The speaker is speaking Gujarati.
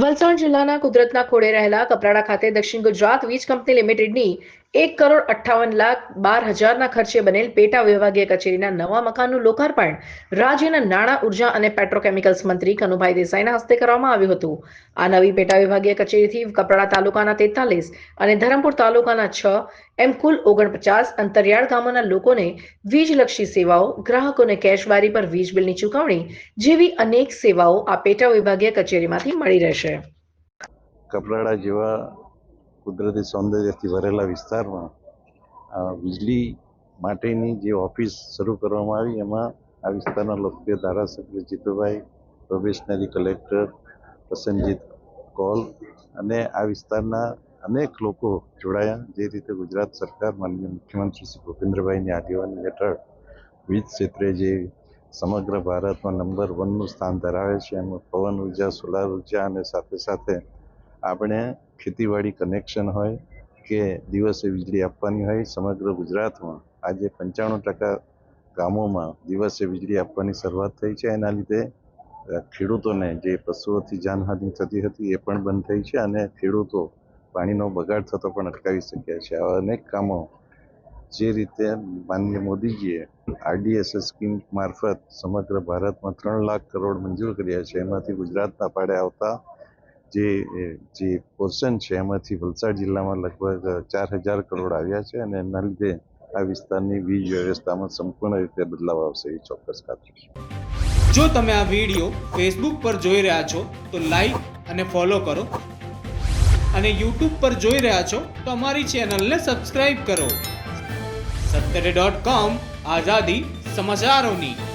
વલસાડ જિલ્લાના કુદરતના ખોળે રહેલા કપરાડા ખાતે દક્ષિણ ગુજરાત વીજ કંપની લિમિટેડની એક કરોડ અઠ્ઠાવન લાખ બાર હજારના ખર્ચે બનેલ પેટા વિભાગીય કચેરીના નવા મકાનનું લોકાર્પણ રાજ્યના નાણાં, ઊર્જા અને પેટ્રોકેમિકલ્સ મંત્રી કનુભાઈ દેસાઈના હસ્તે કરવામાં આવ્યું હતું. આ નવી પેટા વિભાગીય કચેરીથી કપરાડા તાલુકાના તેતાલીસ અને ધરમપુર તાલુકાના છ, એમ કુલ ઓગણપચાસ અંતરિયાળ ગામોના લોકોને વીજલક્ષી સેવાઓ, ગ્રાહકોને કેશબારી પર વીજ બિલની ચૂકવણી જેવી અનેક સેવાઓ આ પેટા વિભાગીય કચેરીમાંથી મળી રહેશે. કપરાડા જેવા કુદરતી સૌંદર્યથી ભરેલા વિસ્તારમાં વીજળી માટેની જે ઓફિસ શરૂ કરવામાં આવી, એમાં આ વિસ્તારના લોકપ્રિય ધારાસભ્ય Jitubhai, probationary collector Prasannajit call અને આ વિસ્તારના અનેક લોકો જોડાયા, જે રીતે ગુજરાત સરકાર માનનીય મુખ્યમંત્રી શ્રી ભૂપેન્દ્રભાઈની આગેવાની હેઠળ વીજ ક્ષેત્રે જે સમગ્ર ભારતમાં નંબર વનનું સ્થાન ધરાવે છે, એમાં પવન ઊર્જા, સોલાર ઊર્જા અને સાથે સાથે આપણે ખેતીવાડી કનેક્શન હોય કે દિવસે વીજળી આપવાની હોય સમગ્ર ગુજરાતમાં આજે પંચાણું ટકા ગામોમાં દિવસે વીજળી આપવાની શરૂઆત થઈ છે. એના લીધે ખેડૂતોને જે પશુઓથી જાનહાનિ થતી હતી એ પણ બંધ થઈ છે અને ખેડૂતો પાણીનો બગાડ થતો પણ અટકાવી શક્યા છે. આવા અનેક કામો જે રીતે માનનીય મોદીજીએ આરડીએસએસ સ્કીમ મારફત સમગ્ર ભારતમાં ત્રણ લાખ કરોડ મંજૂર કર્યા છે. એમાંથી ગુજરાતના પાડે આવતા જે જે પોર્શન છે એમાંથી વલસાડ જિલ્લામાં લગભગ ચાર હજાર કરોડ આવ્યા છે અને એના લીધે આ વિસ્તારની વીજ વ્યવસ્થામાં સંપૂર્ણ રીતે બદલાવ આવશે એ ચોક્કસ ખાતરી છે. જો તમે આ વીડિયો ફેસબુક પર જોઈ રહ્યા છો, તો લાઈક અને ફોલો કરો. અને યુટ્યુબ પર જોઈ રહ્યા છો, તો અમારી ચેનલને સબસ્ક્રાઈબ કરો. સત્તરે ડોટ કોમ આઝાદી સમાચારોની.